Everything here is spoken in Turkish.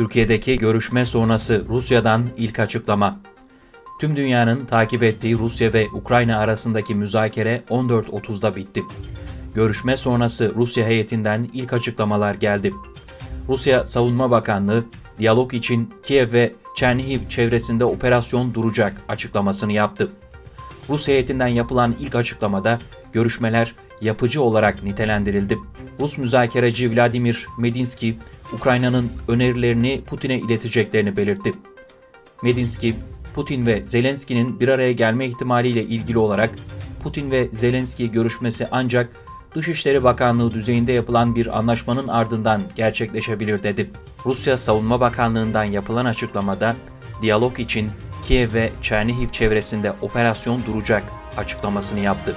Türkiye'deki görüşme sonrası Rusya'dan ilk açıklama. Tüm dünyanın takip ettiği Rusya ve Ukrayna arasındaki müzakere 14.30'da bitti. Görüşme sonrası Rusya heyetinden ilk açıklamalar geldi. Rusya Savunma Bakanlığı, diyalog için Kiev ve Çernihiv çevresinde operasyon duracak açıklamasını yaptı. Rus heyetinden yapılan ilk açıklamada görüşmeler yapıcı olarak nitelendirildi. Rus müzakereci Vladimir Medinsky, Ukrayna'nın önerilerini Putin'e ileteceklerini belirtti. Medinsky, Putin ve Zelenski'nin bir araya gelme ihtimaliyle ilgili olarak Putin ve Zelenski görüşmesi ancak Dışişleri Bakanlığı düzeyinde yapılan bir anlaşmanın ardından gerçekleşebilir dedi. Rusya Savunma Bakanlığı'ndan yapılan açıklamada diyalog için Kiev ve Çernihiv çevresinde operasyon duracak açıklamasını yaptı.